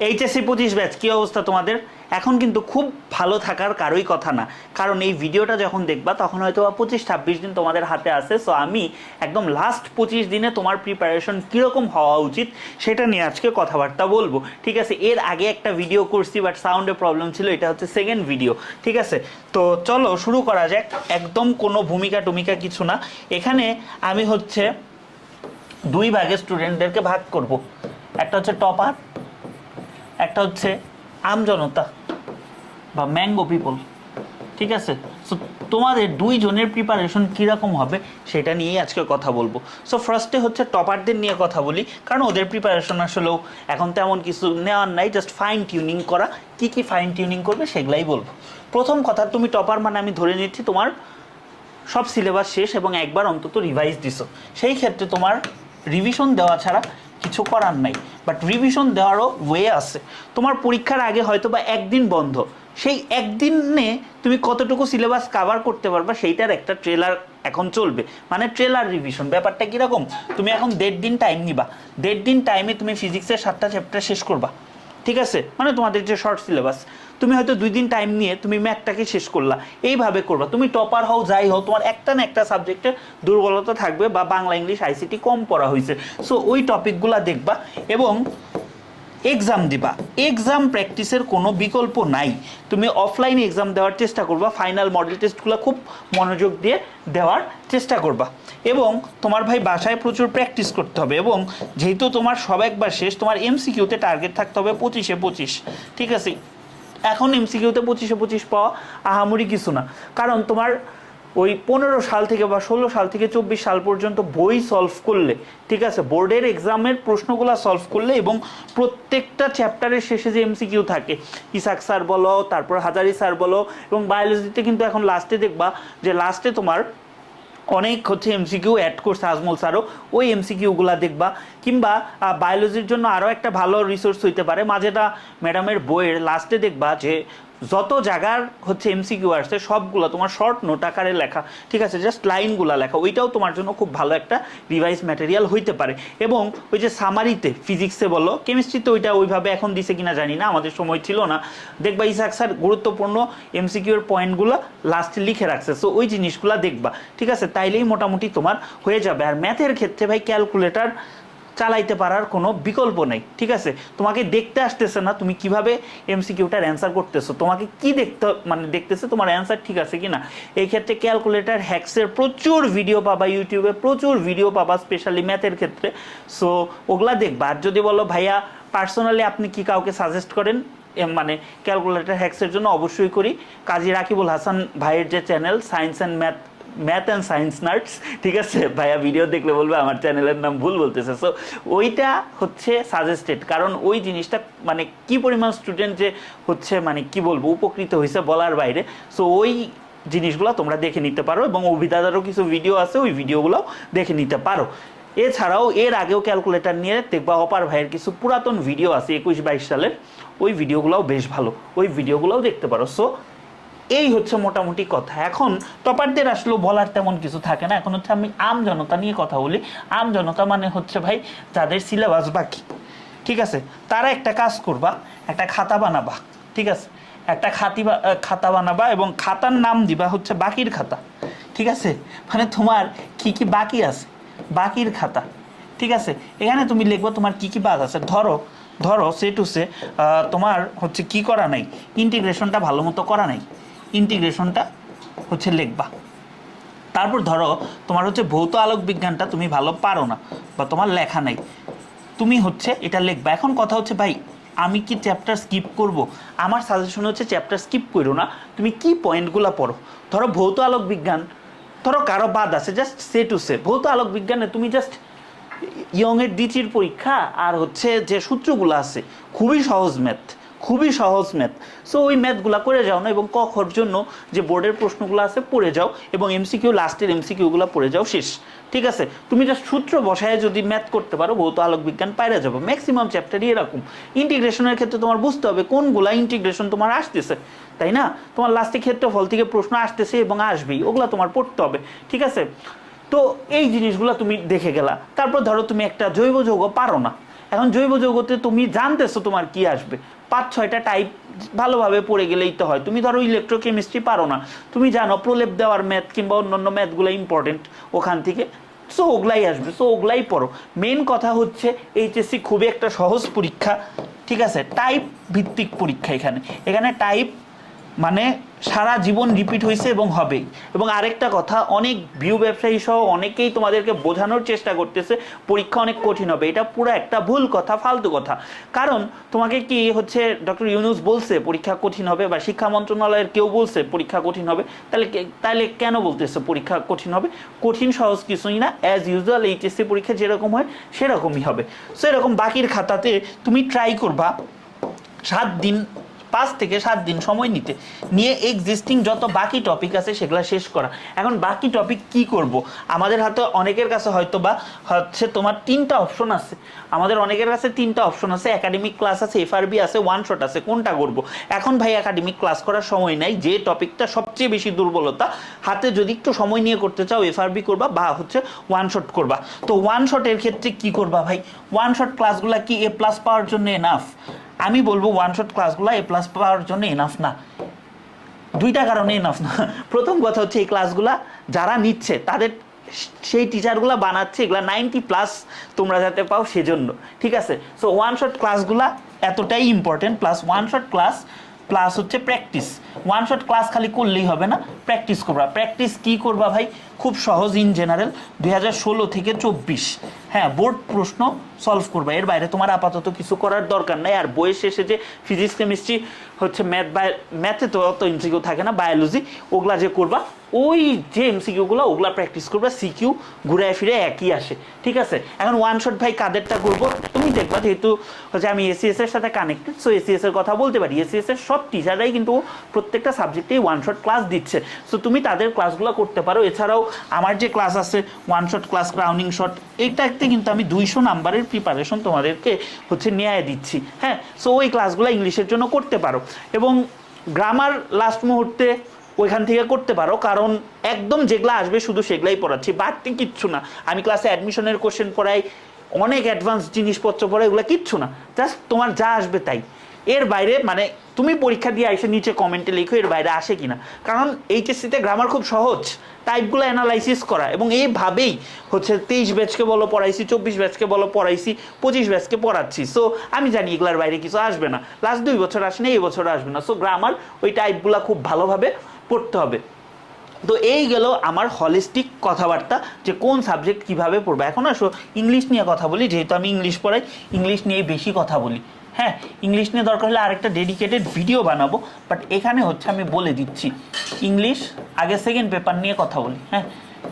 HSC পঁচিশ batch, কী অবস্থা তোমাদের? এখন কিন্তু খুব ভালো থাকার কারোই কথা না। কারণ এই ভিডিওটা যখন দেখবা, তখন হয়তো বা পঁচিশ ছাব্বিশ দিন তোমাদের হাতে আছে। সো আমি একদম লাস্ট পঁচিশ দিনে তোমার প্রিপারেশন কীরকম হওয়া উচিত, সেটা নিয়ে আজকে কথাবার্তা বলব। ঠিক আছে? এর আগে একটা ভিডিও করছি বাট সাউন্ডে প্রবলেম ছিল, এটা হচ্ছে সেকেন্ড ভিডিও ঠিক আছে? তো চলো, শুরু করা যাক। একদম কোনো ভূমিকা টুমিকা কিছু না। এখানে আমি হচ্ছে দুই ভাগে স্টুডেন্টদেরকে ভাগ করব। একটা হচ্ছে টপার একটা হচ্ছে আমজনতা বা ম্যাঙ্গো পিপল ঠিক আছে? সো তোমাদের দুইজনের প্রিপারেশন কীরকম হবে সেটা নিয়েই আজকে কথা বলব। সো ফার্স্টে হচ্ছে টপারদের নিয়ে কথা বলি, কারণ ওদের প্রিপারেশন আসলেও এখন তেমন কিছু নেওয়ার নাই জাস্ট ফাইন টিউনিং করা। কি কি ফাইন টিউনিং করবে সেগুলাই বলব। প্রথম কথা, তুমি টপার মানে আমি ধরে নিচ্ছি তোমার সব সিলেবাস শেষ এবং একবার অন্তত রিভাইজ দিছো। সেই ক্ষেত্রে তোমার রিভিশন দেওয়া ছাড়া কিছু করার নাই। বাট রিভিশন দেওয়ারও ওয়ে আছে। তোমার পরীক্ষার আগে হয়তো বা একদিন বন্ধ। সেই একদিনে তুমি কতটুকু সিলেবাস কাভার করতে পারবা সেইটার একটা ট্রেলার এখন চলবে। মানে ট্রেলার রিভিশন ব্যাপারটা কীরকম? তুমি এখন দেড় দিন টাইম নিবা। দেড় দিন টাইমে তুমি ফিজিক্সের সাতটা চ্যাপ্টার শেষ করবা। ঠিক আছে? মানে তোমাদের যে শর্ট সিলেবাস তুমি হয়তো দুই দিন টাইম নিয়ে তুমি ম্যাথটাকে শেষ করলা। এইভাবে করবা। তুমি টপার হও, যাই হও, তোমার একটা না একটা সাবজেক্টে দুর্বলতা থাকবে বা বাংলা ইংলিশ আইসিটি কম পড়া হয়েছে। সো ওই টপিকগুলা দেখবা এবং এক্সাম দিবা। এক্সাম প্র্যাকটিসের কোনো বিকল্প নাই। তুমি অফলাইনে এক্সাম দেওয়ার চেষ্টা করবা ফাইনাল মডেল টেস্টগুলো খুব মনোযোগ দিয়ে দেওয়ার চেষ্টা করবা। এবং তোমার ভাই বাসায় প্রচুর প্র্যাকটিস করতে হবে এবং যেহেতু তোমার সব একবার শেষ, তোমার এমসিকিউতে টার্গেট থাকতে হবে পঁচিশে পঁচিশ। ঠিক আছে? এখন এমসিকিউতে পঁচিশে পঁচিশ পাওয়া আহামরি কিছু না। কারণ তোমার ওই পনেরো সাল থেকে বা ষোলো সাল থেকে চব্বিশ সাল পর্যন্ত বই সলভ করলে, ঠিক আছে? বোর্ডের এক্সামের প্রশ্নগুলো সলভ করলে এবং প্রত্যেকটা চ্যাপ্টারের শেষে যে এমসিকিউ থাকে, ইসাক স্যার বলো, তারপর হাজারি স্যার বলো এবং বায়োলজিতে কিন্তু এখন লাস্টে দেখবা যে লাস্টে তোমার অনেক হচ্ছে এমসিকিউ অ্যাড করছে আজমল স্যারও। ওই এমসিকিউগুলো দেখবা কিংবা বায়োলজির জন্য আরও একটা ভালো রিসোর্স হইতে পারে। মাঝেটা ম্যাডামের বইয়ের লাস্টে দেখবা যে যত জায়গার হচ্ছে এমসিকিউ আসছে, সবগুলো তোমার শর্ট নোট আকারে লেখা, ঠিক আছে? জাস্ট লাইনগুলো লেখা, ওইটাও তোমার জন্য খুব ভালো একটা রিভাইস ম্যাটেরিয়াল হইতে পারে। এবং ওই যে সামারিতে ফিজিক্সে বলো কেমিস্ট্রিতে ওইটা ওইভাবে এখন দিছে কিনা জানি না, আমাদের সময় ছিল না। দেখবা ইসাক স্যার গুরুত্বপূর্ণ এমসিকিউর পয়েন্টগুলো লাস্টে লিখে রাখছে সো ওই জিনিসগুলো দেখবা, ঠিক আছে? তাইলেই মোটামুটি তোমার হয়ে যাবে। আর ম্যাথের ক্ষেত্রে ভাই ক্যালকুলেটার চালাইতে পারার কোনো বিকল্প নেই, ঠিক আছে? তোমাকে দেখতে আসতেছে না, তুমি কীভাবে এমসিকিউটার অ্যান্সার করতেছো? তোমাকে কি দেখতে মানে দেখতেছে? তোমার অ্যান্সার ঠিক আছে কি না এই ক্ষেত্রে ক্যালকুলেটার হ্যাক্সের প্রচুর ভিডিও পাবা ইউটিউবে প্রচুর ভিডিও পাবা স্পেশালি ম্যাথের ক্ষেত্রে। সো ওগুলা দেখবা। আর যদি বলো, ভাইয়া পার্সোনালি আপনি কি কাউকে সাজেস্ট করেন? মানে ক্যালকুলেটার হ্যাক্সের জন্য অবশ্যই করি। কাজী রাকিবুল হাসান ভাইয়ের যে channel science and math math and science nurse ঠিক আছে? ভাইয়া ভিডিও দেখলে বলবে আমার চ্যানেলের নাম ভুল বলতেছে। সো ওইটা হচ্ছে সাজেস্টেড কারণ ওই জিনিসটা মানে কি পরিমাণ স্টুডেন্ট যে হচ্ছে মানে কি বলব, উপকৃত হয়েছে বলার বাইরে। সো ওই জিনিসগুলো তোমরা দেখে নিতে পারো এবং অভিদাদারও কিছু ভিডিও আছে, ওই ভিডিওগুলোও দেখে নিতে পারো। এছাড়াও, এর আগেও ক্যালকুলেটর নিয়ে দেখবা অপার ভাইয়ের কিছু পুরাতন ভিডিও আছে, একুশ বাইশ সালের। ওই ভিডিওগুলোও বেশ ভালো। ওই ভিডিওগুলোও দেখতে পারো। সো এই হচ্ছে মোটামুটি কথা। এখন টপারদের আসলেও বলার তেমন কিছু থাকে না। এখন হচ্ছে আমি আম জনতা নিয়ে কথা বলি। আম জনতা মানে হচ্ছে ভাই যাদের সিলেবাস বাকি, ঠিক আছে? তারা একটা কাজ করবা, একটা খাতা বানাবা, ঠিক আছে? একটা খাতি খাতা বানাবা এবং খাতার নাম দিবা হচ্ছে বাকির খাতা, ঠিক আছে? মানে তোমার কি কি বাকি আছে? বাকির খাতা, ঠিক আছে? এখানে তুমি লিখব তোমার কি কি বাদ আছে। ধরো ধরো সে টু সে তোমার হচ্ছে কি করা নাই? ইন্টিগ্রেশনটা ভালো মতো করা নাই। ইন্টিগ্রেশনটা হচ্ছে লিখবা। তারপর ধরো, তোমার হচ্ছে ভৌত আলোক বিজ্ঞানটা তুমি ভালো পারো না, বা তোমার লেখা নাই, তুমি হচ্ছে এটা লিখবা। এখন কথা হচ্ছে, ভাই, আমি কি চ্যাপ্টার স্কিপ করব? আমার সাজেশন হচ্ছে চ্যাপ্টার স্কিপ করো না, তুমি কি পয়েন্টগুলো পড়ো? ধরো, ভৌত আলোক বিজ্ঞান ধরো কারও বাদ আছে জাস্ট সে টু সে ভৌত আলোক বিজ্ঞানে তুমি জাস্ট ইয়ংয়ের দ্বিতীয় পরীক্ষা আর হচ্ছে যে সূত্রগুলো আছে, খুবই সহজ ম্যাথ খুবই সহজ ম্যাথ সো ওই ম্যাথগুলো করে যাও না এবং ক খর জন্য যে বোর্ডের প্রশ্নগুলো আছে পড়ে যাও এবং এমসিকিউ লাস্টের এমসিকিউগুলো পড়ে যাও শেষ। ঠিক আছে? তুমি জাস্ট সূত্র বসায় যদি ম্যাথ করতে পারো, ভৌত আলোক বিজ্ঞান পাইরা যাব। ম্যাক্সিমাম চ্যাপ্টারই এরকম। ইন্টিগ্রেশনের ক্ষেত্রে তোমার বুঝতে হবে কোনগুলা ইন্টিগ্রেশন তোমার আসতেছে। তাই না? তোমার লাস্টে ক্ষেত্রফল থেকে প্রশ্ন আসতেছে এবং আসবেই। ওগুলা তোমার পড়তে হবে। ঠিক আছে? তো এই জিনিসগুলো তুমি দেখে গেলা। তারপর ধরো তুমি একটা জৈব যৌগ পারো না। এখন জৈব যৌগতে তুমি জানতেছো তোমার কি আসবে। পাঁচ ছয়টা টাইপ ভালোভাবে পড়ে গেলেই তো হয়। তুমি ধরো ইলেকট্রোকেমিস্ট্রি পারো না। তুমি জানো প্রলেপ দেওয়ার ম্যাথ কিংবা অন্যান্য ম্যাথগুলো ইম্পর্টেন্ট ওখান থেকে। সো ওগুলাই আসবে। সো ওগুলাই পড়ো। মেন কথা হচ্ছে এইচএসসি খুবই একটা সহজ পরীক্ষা। ঠিক আছে? টাইপ ভিত্তিক পরীক্ষা এখানে। এখানে টাইপ মানে সারা জীবন রিপিট হয়েছে এবং হবেই। এবং আরেকটা কথা, অনেক ভিউ ব্যবসায়ী সহ অনেকেই তোমাদেরকে বোঝানোর চেষ্টা করতেছে, পরীক্ষা অনেক কঠিন হবে। এটা পুরো একটা ভুল কথা, ফালতু কথা। কারণ তোমাকে কি হচ্ছে ডক্টর ইউনুস বলছে, পরীক্ষা কঠিন হবে বা শিক্ষা মন্ত্রণালয়ের কেউ বলছে, পরীক্ষা কঠিন হবে। তাহলে তাহলে কেন বলতেছে পরীক্ষা কঠিন হবে? কঠিন সহজ কিছুই না। অ্যাজ ইউজুয়াল এইচএসসি পরীক্ষা যেরকম হয়, সেরকমই হবে। সো এরকম বাকির খাতাতে তুমি ট্রাই করবা, সাত দিন পাঁচ থেকে সাত দিন সময় নিতে। নিয়ে এক্সিস্টিং যত বাকি টপিক আছে সেগুলো শেষ করা। এখন বাকি টপিক কি করব? আমাদের হাতে অনেকের কাছে হয়তো বা হচ্ছে তোমার তিনটা অপশন আছে। আমাদের অনেকের কাছে তিনটা অপশন আছে। একাডেমিক ক্লাস আছে এফআরবি আছে ওয়ান শট আছে, কোনটা করব? এখন ভাই একাডেমিক ক্লাস করার সময় নাই। যে টপিকটা সবচেয়ে বেশি দুর্বলতা, হাতে যদি একটু সময় নিয়ে করতে চাও এফআরবি করবা বা হচ্ছে ওয়ান শট করবা। তো ওয়ান শটের ক্ষেত্রে কি করবা ভাই? ওয়ান শট ক্লাসগুলো কি এ প্লাস পাওয়ার জন্য এনাফ আমি বলব ওয়ান শট ক্লাসগুলো এ প্লাস পাওয়ার জন্য এনাফ না। দুইটা কারণে এনাফ না। প্রথম কথা হচ্ছে এই ক্লাসগুলা যারা নিচ্ছে, তাদের সেই টিচারগুলো বানাচ্ছে, এগুলো নাইনটি প্লাস তোমরা যাতে পাও সেজন্য। ঠিক আছে? সো ওয়ান শট ক্লাসগুলা এতটাই important plus one shot class plus হচ্ছে প্র্যাকটিস ওয়ান শট ক্লাস খালি করলেই হবে না প্র্যাকটিস করবা। প্র্যাকটিস কি করবা ভাই? খুব সহজ ইন জেনারেল দুই হাজার ষোলো থেকে চব্বিশ। হ্যাঁ বোর্ড প্রশ্ন সলভ করবা। এর বাইরে তোমার আপাতত কিছু করার দরকার নাই। আর বইয়ের শেষে যে ফিজিক্স কেমিস্ট্রি হচ্ছে ম্যাথ বায় ম্যাথে তো অত এমসিকিউ থাকে না বায়োলজি ওগুলা যে করবা, ওই যে এমসিকিউগুলো ওগুলা প্র্যাকটিস করবা সিকিউ ঘুরে ফিরে একই আসে। ঠিক আছে? এখন ওয়ান শট ভাই কাদেরটা করব? তুমি দেখবা, যেহেতু হচ্ছে আমি এসিএস এর সাথে কানেক্টেড সো এসিএস এর কথা বলতে পারি। এসিএস এর সব টিচাররাই কিন্তু প্রত্যেকটা সাবজেক্টেই ওয়ান শট ক্লাস দিচ্ছে। সো তুমি তাদের ক্লাসগুলো করতে পারো। এছাড়াও আমার যে ক্লাস আছে one shot class crowning shot এইটাতে কিন্তু আমি দুইশো নাম্বারের প্রিপারেশন তোমাদেরকে হচ্ছে ন্যায় দিচ্ছি। হ্যাঁ? সো ওই ক্লাসগুলো ইংলিশের জন্য করতে পারো। এবং গ্রামার লাস্ট মুহূর্তে ওইখান থেকে করতে পারো। কারণ একদম যেগুলো আসবে শুধু সেগুলাই পড়াচ্ছি। বাড়তি কিচ্ছু না। আমি ক্লাসে অ্যাডমিশনের কোশ্চেন পড়াই, অনেক অ্যাডভান্স জিনিসপত্র পড়াই এগুলো কিচ্ছু না। জাস্ট তোমার যা আসবে তাই। এর বাইরে মানে তুমি পরীক্ষা দিয়ে এসে নিচে কমেন্টে লিখো এর বাইরে আসে কিনা। কারণ এইচএসসিতে গ্রামার খুব সহজ। টাইপগুলো অ্যানালাইসিস করা। এবং এইভাবেই হচ্ছে তেইশ ব্যাচকে বলো পড়াইছি, চব্বিশ ব্যাচকে বলো পড়াইছি, পঁচিশ ব্যাচকে পড়াচ্ছি। সো আমি জানি এগুলার বাইরে কিছু আসবে না। লাস্ট দুই বছর আসেনি এই বছর আসবে না। সো গ্রামার ওই টাইপগুলো খুব ভালোভাবে পড়তে হবে। তো এই গেল আমার হলিস্টিক কথাবার্তা, যে কোন সাবজেক্ট কীভাবে পড়বে। এখন আসো ইংলিশ নিয়ে কথা বলি, যেহেতু আমি ইংলিশ পড়াই ইংলিশ নিয়ে বেশি কথা বলি। হ্যাঁ ইংলিশ নিয়ে দরকার হলে আরেকটা ডেডিকেটেড ভিডিও বানাবো বাট এখানে হচ্ছে আমি বলে দিচ্ছি ইংলিশ আগে সেকেন্ড পেপার নিয়ে কথা বলি হ্যাঁ?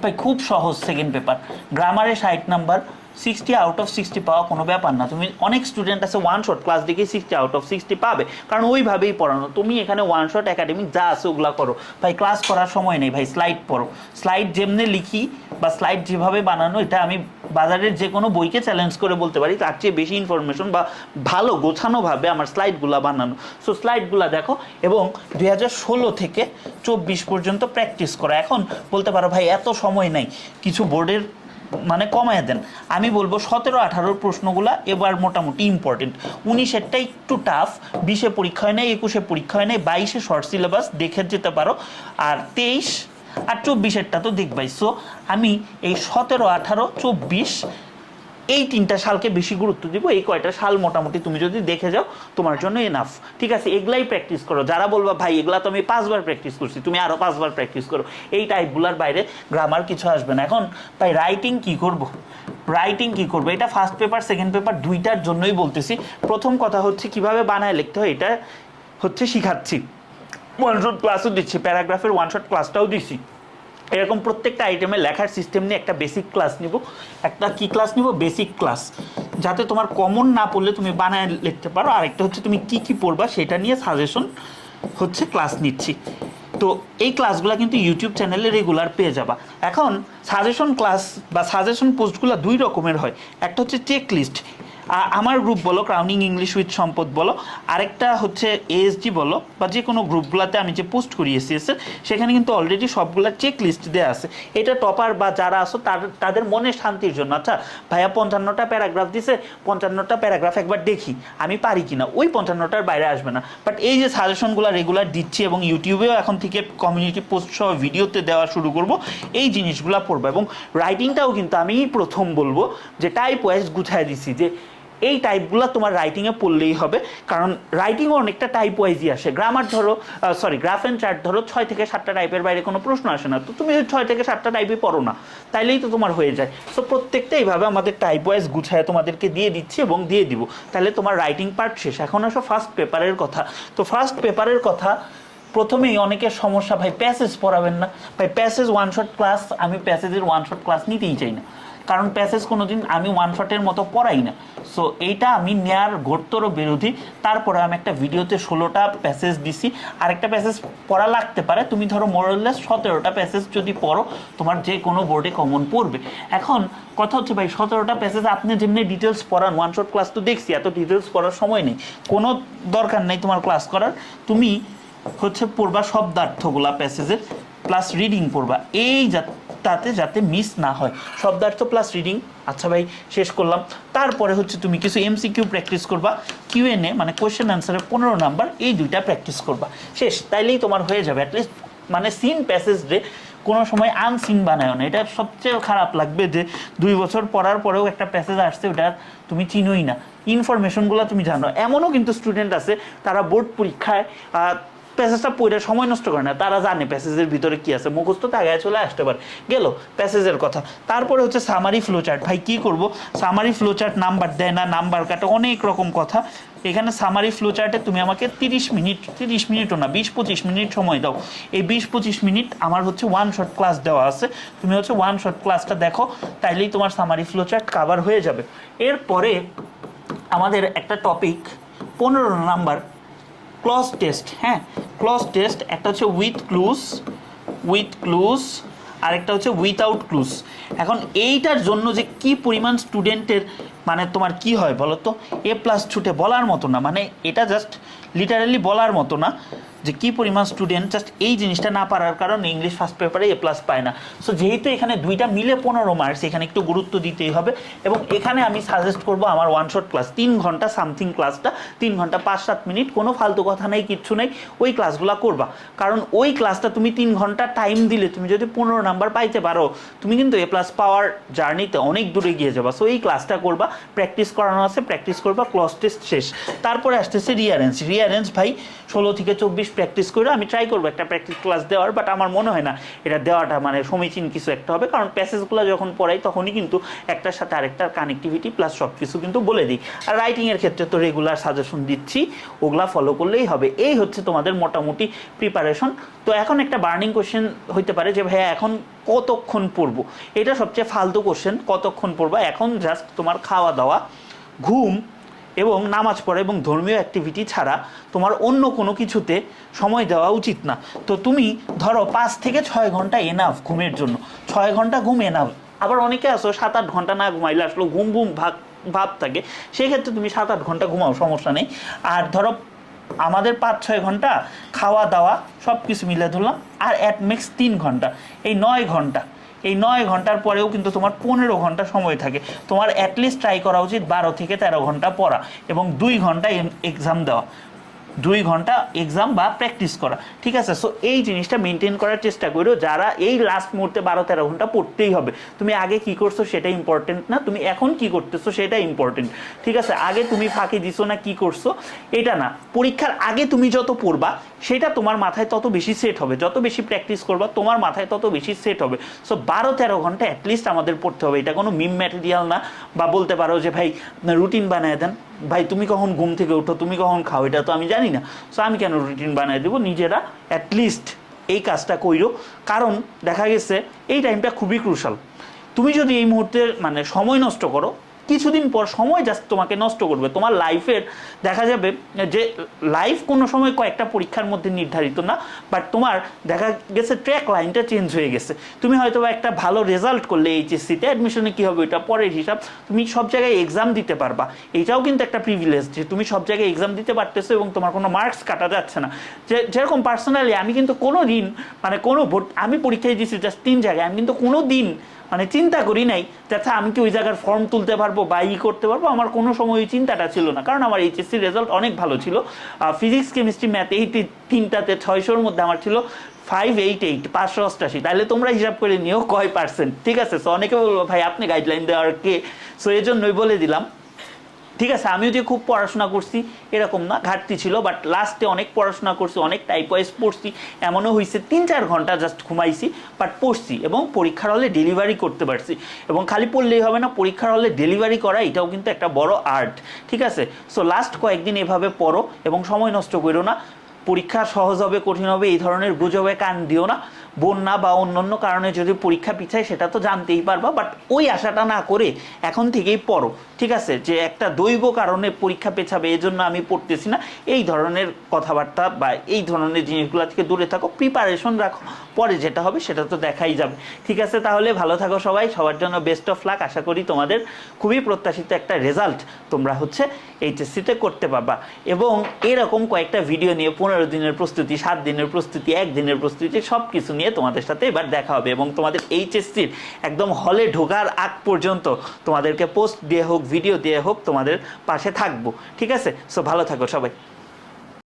ভাই, খুব সহজ সেকেন্ড পেপার গ্রামারে ষাট number sixty out of sixty পাওয়া কোনো ব্যাপার না। তুমি অনেক স্টুডেন্ট আছে ওয়ান শট ক্লাস দেখে সিক্সটি আউট অফ সিক্সটি পাবে। কারণ ওইভাবেই পড়ানো। তুমি এখানে ওয়ান শট একাডেমিক যা আছে ওগুলা করো। ভাই ক্লাস করার সময় নেই ভাই স্লাইড পড়ো। স্লাইড যেমনি লিখি বা স্লাইড যেভাবে বানানো, এটা আমি বাজারের যে কোনো বইকে চ্যালেঞ্জ করে বলতে পারি। তার চেয়ে বেশি ইনফরমেশন বা ভালো গোছানোভাবে আমার স্লাইডগুলো বানানো। সো স্লাইডগুলো দেখো এবং দু হাজার ষোলো থেকে চব্বিশ পর্যন্ত প্র্যাকটিস করো। এখন বলতে পারো ভাই, এত সময় নাই। কিছু বোর্ডের মানে কমায় দেন। আমি বলব সতেরো আঠারোর প্রশ্নগুলো এবার মোটামুটি ইম্পর্টেন্ট উনিশেরটা একটু টাফ বিশে পরীক্ষা হয় নাই, একুশে পরীক্ষা হয় নাই, বাইশে শর্ট সিলেবাস দেখে যেতে পারো, আর তেইশ আর চব্বিশেরটা তো দেখবাই। সো আমি এই সতেরো, আঠারো, চব্বিশ এই তিনটা সালকে বেশি গুরুত্ব দিব, এই কয়টা সাল মোটামুটি তুমি যদি দেখে যাও, তোমার জন্য এনাফ ঠিক আছে, এগুলাই প্র্যাকটিস করো। যারা বলবা, ভাই, এগুলা তো আমি পাঁচবার প্র্যাকটিস করছি, তুমি আরও পাঁচবার প্র্যাকটিস করো। এই টাইপগুলোর বাইরে গ্রামার কিছু আসবে না। এখন, ভাই রাইটিং কি করব? রাইটিং কি করব? এটা ফার্স্ট পেপার সেকেন্ড পেপার দুইটার জন্যই বলতেছি। প্রথম কথা হচ্ছে, কীভাবে বানায় লিখতে হয়, এটা হচ্ছে শিখাচ্ছি। ওয়ান শট ক্লাসও দিচ্ছি প্যারাগ্রাফের ওয়ান শট ক্লাসটাও দিচ্ছি এরকম প্রত্যেকটা আইটেমে লেখার সিস্টেম নিয়ে একটা বেসিক ক্লাস নিব। একটা কি ক্লাস নিব? বেসিক ক্লাস যাতে তোমার কমন না পড়লে তুমি বানায় লিখতে পারো। আরেকটা হচ্ছে তুমি কি কি পড়বা সেটা নিয়ে সাজেশন হচ্ছে ক্লাস নিচ্ছি। তো এই ক্লাসগুলো কিন্তু ইউটিউব চ্যানেলে রেগুলার পেয়ে যাবা। এখন সাজেশন ক্লাস বা সাজেশন পোস্টগুলো দুই রকমের হয়। একটা হচ্ছে চেক লিস্ট আমার গ্রুপ বলো ক্রাউনিং ইংলিশ উইথ সম্পদ বলো, আরেকটা হচ্ছে এএসজি বলো, বা যে কোনো গ্রুপগুলোতে আমি যে পোস্ট করি এসিএস এর, সেখানে কিন্তু অলরেডি সবগুলা চেক লিস্ট দেওয়া আছে। এটা টপার বা যারা আসো তাদের তাদের মনে শান্তির জন্য। আচ্ছা ভাইয়া পঞ্চান্নটা প্যারাগ্রাফ দিছে, পঞ্চান্নটা প্যারাগ্রাফ একবার দেখি, আমি পারি কিনা? ওই পঞ্চান্নটার বাইরে আসবে না। বাট এই যে সাজেশনগুলো রেগুলার দিচ্ছি এবং ইউটিউবেও এখন থেকে কমিউনিটি পোস্ট সহ ভিডিওতে দেওয়া শুরু করব, এই জিনিসগুলো পড়ব। এবং রাইটিংটাও কিন্তু আমি প্রথম বলব, যে টাইপ ওয়াইজ গুছায় দিছি, যে এই টাইপগুলো তোমার রাইটিংয়ে পড়লেই হবে। কারণ রাইটিংও অনেকটা টাইপ ওয়াইজই আসে। গ্রামার ধরো সরি গ্রাফ অ্যান্ড চার্ট ধরো, ছয় থেকে সাতটা টাইপের বাইরে কোনো প্রশ্ন আসে না। তো তুমি ছয় থেকে সাতটা টাইপই পড়ো না, তাইলেই তো তোমার হয়ে যায়। সো প্রত্যেকটা এইভাবে আমাদের টাইপ ওয়াইজ গুছায় তোমাদেরকে দিয়ে দিচ্ছি এবং দিয়ে দিব। তাহলে তোমার রাইটিং পার্ট শেষ। এখন আসো ফার্স্ট পেপারের কথা। তো ফার্স্ট পেপারের কথা, প্রথমেই অনেকের সমস্যা, ভাই প্যাসেজ পড়াবেন না। ভাই প্যাসেজ ওয়ান শট ক্লাস আমি প্যাসেজের ওয়ান শট ক্লাস নিতেই চাই না। কারণ প্যাসেজ কোনোদিন আমি ওয়ান শটের মতো পড়াই না। সো এইটা আমি নেয়ার ঘোরতর বিরোধী। তারপরে আমি একটা ভিডিওতে ষোলোটা প্যাসেজ দিছি। আরেকটা প্যাসেজ পড়া লাগতে পারে। তুমি ধরো মোরলেস সতেরোটা প্যাসেজ যদি পড়ো, তোমার যে কোনো বোর্ডে কমন পড়বে। এখন কথা হচ্ছে ভাই, সতেরোটা প্যাসেজ আপনি যেমনি ডিটেলস পড়ান ওয়ান শট ক্লাস তো দেখছি, এত ডিটেলস পড়ার সময় নেই। কোনো দরকার নেই তোমার ক্লাস করার। তুমি হচ্ছে পড়বা শব্দার্থগুলা প্যাসেজের প্লাস রিডিং পড়বা। এই তাতে যাতে মিস না হয়। শব্দার্থ প্লাস রিডিং আচ্ছা ভাই, শেষ করলাম। তারপরে হচ্ছে তুমি কিছু এমসিকিউ প্র্যাকটিস করবা। কিউএনএ মানে কোয়েশ্চেন অ্যান্সারের পনেরো নাম্বার এই দুইটা প্র্যাকটিস করবা। শেষ। তাইলেই তোমার হয়ে যাবে। অ্যাটলিস্ট মানে সিন প্যাসেজ রে কোনো সময় আনসিন বানায় না। এটা সবচেয়ে খারাপ লাগবে যে দুই বছর পড়ার পরেও একটা প্যাসেজ আসছে, ওটা তুমি চিনোই না। ইনফরমেশনগুলো তুমি জানো। এমনও কিন্তু স্টুডেন্ট আছে, তারা বোর্ড পরীক্ষায় প্যাসেজটা পড়ে সময় নষ্ট করে না। তারা জানে প্যাসেজের ভিতরে কি আছে। মুখস্থ তাগায় চলে আসতে পারে। গেল প্যাসেজের কথা। তারপরে হচ্ছে সামারি ফ্লোচার্ট ভাই, কি করব? সামারি ফ্লোচার্ট নাম্বার দেয় না নাম্বার কাটে অনেক রকম কথা। এখানে সামারি ফ্লোচার্টে তুমি আমাকে তিরিশ মিনিট, তিরিশ মিনিটও না, বিশ পঁচিশ মিনিট সময় দাও। এই বিশ পঁচিশ মিনিট আমার হচ্ছে ওয়ান শট ক্লাস দেওয়া আছে। তুমি হচ্ছে ওয়ান শট ক্লাসটা দেখো, তাইলেই তোমার সামারি ফ্লোচার্ট কাভার হয়ে যাবে। এরপরে আমাদের একটা টপিক পনেরো নাম্বার ক্লজ টেস্ট হ্যাঁ? ক্লজ টেস্ট, একটা হচ্ছে উইথ ক্লুজ উইথ ক্লুজ, আরেকটা হচ্ছে উইথআউট ক্লুজ। এখন এইটার জন্য যে কি পরিমাণ স্টুডেন্টের মানে তোমার কি হয় বলো তো? এ প্লাস ছুটে বলার মতো না মানে এটা জাস্ট লিটারালি বলার মতো না। যে কি পরিমাণ স্টুডেন্ট জাস্ট এই জিনিসটা না পারার কারণে ইংলিশ ফার্স্ট পেপারে এ প্লাস পায় না। সো যেহেতু এখানে দুইটা মিলে পনেরো মার্কস এখানে একটু গুরুত্ব দিতেই হবে এবং এখানে আমি সাজেস্ট করব আমার ওয়ান শট ক্লাস তিন ঘণ্টা সামথিং ক্লাসটা তিন ঘণ্টা পাঁচ সাত মিনিট কোনো ফালতু কথা নেই, কিচ্ছু নেই, ওই ক্লাসগুলো করবা। কারণ ওই ক্লাসটা তুমি তিন ঘণ্টা টাইম দিলে, তুমি যদি পনেরো নাম্বার পাইতে পারো, তুমি কিন্তু এ প্লাস পাওয়ার জার্নিতে অনেক দূরে গিয়ে যাবা। সো এই ক্লাসটা করবা প্র্যাকটিস করানো আছে প্র্যাকটিস করবা ক্লস টেস্ট শেষ। তারপরে আসতেছে রিয়ারেন্স রিয়ারেন্স ভাই ষোলো থেকে চব্বিশ প্র্যাকটিস করে আমি ট্রাই করব একটা প্র্যাকটিস ক্লাস দেওয়ার বাট আমার মনে হয় না এটা দেওয়াটা মানে সমীচীন কিছু একটা হবে, কারণ প্যাসেজগুলো যখন পড়াই তখনই কিন্তু একটার সাথে আরেকটার কানেক্টিভিটি প্লাস সব কিছু কিন্তু বলে দিই। আর রাইটিংয়ের ক্ষেত্রে তো রেগুলার সাজেশন দিচ্ছি, ওগুলা ফলো করলেই হবে। এই হচ্ছে তোমাদের মোটামুটি প্রিপারেশন তো এখন একটা বার্নিং কোশ্চেন হইতে পারে যে, ভাইয়া, এখন কতক্ষণ পড়ব? এটা সবচেয়ে ফালতু কোশ্চেন কতক্ষণ পড়বা? এখন জাস্ট তোমার খাওয়া দাওয়া ঘুম এবং নামাজ পড়া এবং ধর্মীয় অ্যাক্টিভিটি ছাড়া তোমার অন্য কোনো কিছুতে সময় দেওয়া উচিত না। তো তুমি ধরো পাঁচ থেকে ছয় ঘণ্টা এনাফ ঘুমের জন্য। ছয় ঘণ্টা ঘুম এনাফ আবার অনেকে আসো সাত আট ঘণ্টা না ঘুমাইলে আসলে ঘুম ঘুম ভাগ ভাব থাকে। সেক্ষেত্রে তুমি সাত আট ঘণ্টা ঘুমাও, সমস্যা নেই। আর ধরো আমাদের পাঁচ, ছয় ঘণ্টা খাওয়া দাওয়া সব কিছু মিলে ধরলাম। আর অ্যাট ম্যাক্স তিন ঘণ্টা। এই নয় ঘণ্টা। এই নয় ঘণ্টার পরেও কিন্তু তোমার পনেরো ঘণ্টা সময় থাকে। তোমার অ্যাটলিস্ট ট্রাই করা উচিত বারো থেকে তেরো ঘণ্টা পড়া এবং দুই ঘণ্টা এক্সাম দেওয়া। দুই ঘণ্টা এক্সাম বা প্র্যাকটিস করা। ঠিক আছে? সো এই জিনিসটা মেনটেন করার চেষ্টা করো। যারা এই লাস্ট মুহূর্তে বারো তেরো ঘণ্টা পড়তেই হবে, তুমি আগে কি করছ সেটা ইম্পর্টেন্ট না, তুমি এখন কি করতেছো সেটা ইম্পর্টেন্ট ঠিক আছে? আগে তুমি ফাঁকি দিছো না কি করছ, এটা না। পরীক্ষার আগে তুমি যত পড়বা সেটা তোমার মাথায় তত বেশি সেট হবে। যত বেশি প্র্যাকটিস করবা, তোমার মাথায় তত বেশি সেট হবে। সো বারো তেরো ঘণ্টা অ্যাটলিস্ট আমাদের পড়তে হবে। এটা কোনো মিম ম্যাটেরিয়াল না। বা বলতে পারো যে, ভাই রুটিন বানায় দেন। ভাই, তুমি কখন ঘুম থেকে উঠো? তুমি কখন খাও? এটা তো আমি জানি না। সো আমি কেন রুটিন বানিয়ে দেবো? নিজেরা অ্যাটলিস্ট এই কাজটা কইরো। কারণ দেখা গেছে, এই টাইমটা খুবই ক্রুশাল তুমি যদি এই মুহূর্তে মানে সময় নষ্ট করো কিছুদিন পর সময় জাস্ট তোমাকে নষ্ট করবে। তোমার লাইফের দেখা যাবে যে লাইফ কোনো সময় কয়েকটা পরীক্ষার মধ্যে নির্ধারিত না বাট তোমার দেখা গেছে ট্র্যাক লাইনটা চেঞ্জ হয়ে গেছে। তুমি হয়তো একটা ভালো রেজাল্ট করলে এইচএসসিতে অ্যাডমিশনে কী হবে? ওইটা পরের হিসাব। তুমি সব জায়গায় এক্সাম দিতে পারবা। এইটাও কিন্তু একটা প্রিভিলেজ যে তুমি সব জায়গায় এক্সাম দিতে পারতেছো এবং তোমার কোনো মার্কস কাটা যাচ্ছে না। যে, যেরকম পার্সোনালি আমি কিন্তু কোনো দিন মানে কোনো ভোট, আমি পরীক্ষায় দিয়েছি জাস্ট তিন জায়গায়, আমি কিন্তু কোনো দিন মানে চিন্তা করি নাই যাতে আমি কি ওই জায়গার ফর্ম তুলতে পারব বা ই করতে পারব? আমার কোনো সময় ওই চিন্তাটা ছিল না। কারণ আমার এইচএসসির রেজাল্ট অনেক ভালো ছিল। ফিজিক্স কেমিস্ট্রি ম্যাথ এই তিনটাতে ছয়শোর মধ্যে আমার ছিল ফাইভ এইট এইট পাঁচশো অষ্টাশি। তাহলে তোমরা হিসাব করে নিও কয় পার্সেন্ট ঠিক আছে? সো অনেকে বলব ভাই, আপনি গাইডলাইন দেওয়ার কে? সো এই জন্যই বলে দিলাম। ঠিক আছে, আমিও যে খুব পড়াশোনা করছি এরকম না, ঘাটতি ছিল বাট লাস্টে অনেক পড়াশোনা করছি, অনেক টাইপ ওয়াইজ পড়ছি, এমনও হয়েছে তিন চার ঘণ্টা জাস্ট ঘুমাইছি বাট পড়ছি এবং পরীক্ষার হলে ডেলিভারি করতে পারছি এবং খালি পড়লেই হবে না, পরীক্ষার হলে ডেলিভারি করা এটাও কিন্তু একটা বড় আর্ট ঠিক আছে? সো লাস্ট কয়েকদিন এভাবে পড়ো এবং সময় নষ্ট করো না, পরীক্ষা সহজ হবে, কঠিন হবে, এই ধরনের গুজবে কান দিও না বন্যা বা অন্যান্য কারণে যদি পরীক্ষা পিছায়, সেটা তো জানতেই পারবা বাট ওই আশাটা না করে এখন থেকেই পড়ো, ঠিক আছে? যে একটা দৈব কারণে পরীক্ষা পেছাবে এই জন্য আমি পড়তেছি না। এই ধরনের কথাবার্তা বা এই ধরনের জিনিসগুলো থেকে দূরে থাকো প্রিপারেশন রাখো। পরে যেটা হবে, সেটা তো দেখাই যাবে। ঠিক আছে? তাহলে ভালো থাকো সবাই, সবার জন্য বেস্ট অফ লাক আশা করি তোমাদের খুবই প্রত্যাশিত একটা রেজাল্ট তোমরা হচ্ছে এইচএসসিতে করতে পারবা। এবং এরকম কয়েকটা ভিডিও নিয়ে পনেরো দিনের প্রস্তুতি, সাত দিনের প্রস্তুতি, এক দিনের প্রস্তুতি সব কিছু নিয়ে তোমাদের সাথে এবার দেখা হবে এবং তোমাদের এইচএসসির একদম হলে ঢোকার আগ পর্যন্ত তোমাদেরকে পোস্ট দিয়ে হোক ভিডিও দিয়ে হোক তোমাদের পাশে থাকব। ঠিক আছে? সো ভালো থাকো সবাই।